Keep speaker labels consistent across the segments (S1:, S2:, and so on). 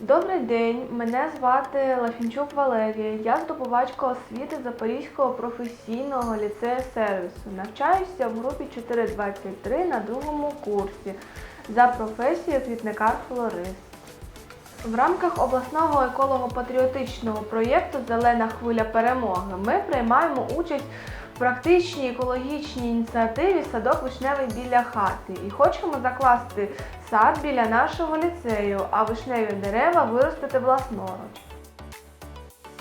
S1: Добрий день, мене звати Лафінчук Валерія. Я здобувачка освіти Запорізького професійного ліцею сервісу. Навчаюся в групі 423 на другому курсі за професією квітникар-флорист. В рамках обласного еколого-патріотичного проєкту Зелена хвиля перемоги ми приймаємо участь в практичній екологічній ініціативі Садок вишневий біля хати і хочемо закласти сад біля нашого ліцею, а вишневі дерева виростити власноруч.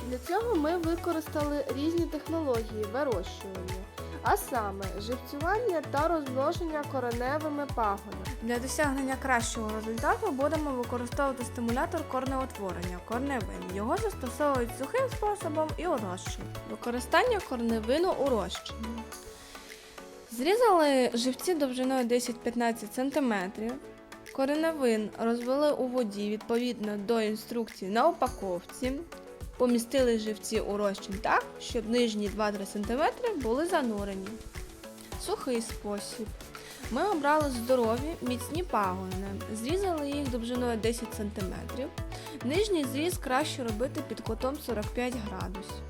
S2: Для цього ми використали різні технології вирощування, а саме живцювання та розмноження кореневими пагонами.
S3: Для досягнення кращого результату будемо використовувати стимулятор корнеутворення корневин. Його застосовують сухим способом і урощим.
S2: Використання корневину у розчині.
S3: Зрізали живці довжиною 10-15 см. Кореневин розвели у воді відповідно до інструкції на упаковці. Помістили живці у розчин так, щоб нижні 2-3 см були занурені. Сухий спосіб. Ми обрали здорові, міцні пагони, зрізали їх довжиною 10 см. Нижній зріз краще робити під кутом 45 градусів.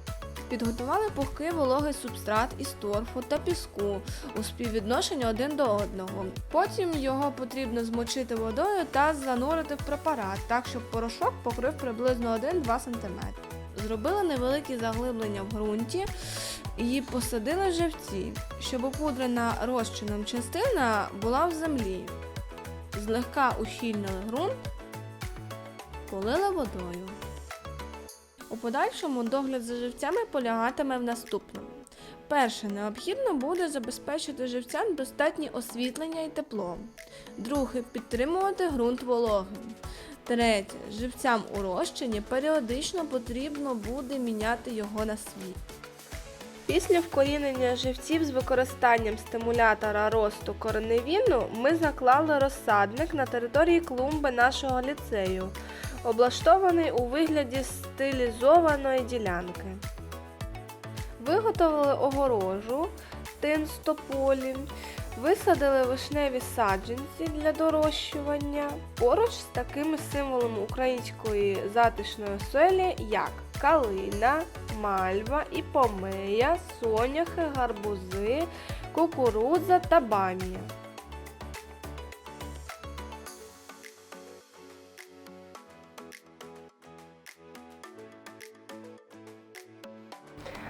S3: Підготували пухкий вологий субстрат із торфу та піску у співвідношенні один до одного. Потім його потрібно змочити водою та занурити в препарат, так щоб порошок покрив приблизно 1-2 см. Зробили невеликі заглиблення в ґрунті і посадили живці, щоб опудрена розчином частина була в землі. Злегка ущільнили ґрунт, полили водою. У подальшому догляд за живцями полягатиме в наступному. Перше, необхідно буде забезпечити живцям достатнє освітлення і тепло. Друге, підтримувати ґрунт вологим. Третє, живцям у розчині періодично потрібно буде міняти його на світ.
S2: Після вкорінення живців з використанням стимулятора росту кореневіну ми заклали розсадник на території клумби нашого ліцею, облаштований у вигляді стилізованої ділянки. Виготовили огорожу тин з тополі, висадили вишневі саджанці для дорощування поруч з такими символами української затишної оселі, як калина, мальва, іпомея, соняхи, гарбузи, кукурудза та бамія.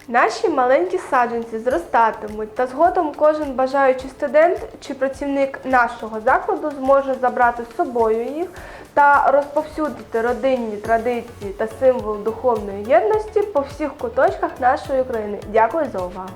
S1: Наші маленькі саджанці зростатимуть, та згодом кожен бажаючий студент чи працівник нашого закладу зможе забрати з собою їх та розповсюдити родинні традиції та символ духовної єдності по всіх куточках нашої України. Дякую за увагу!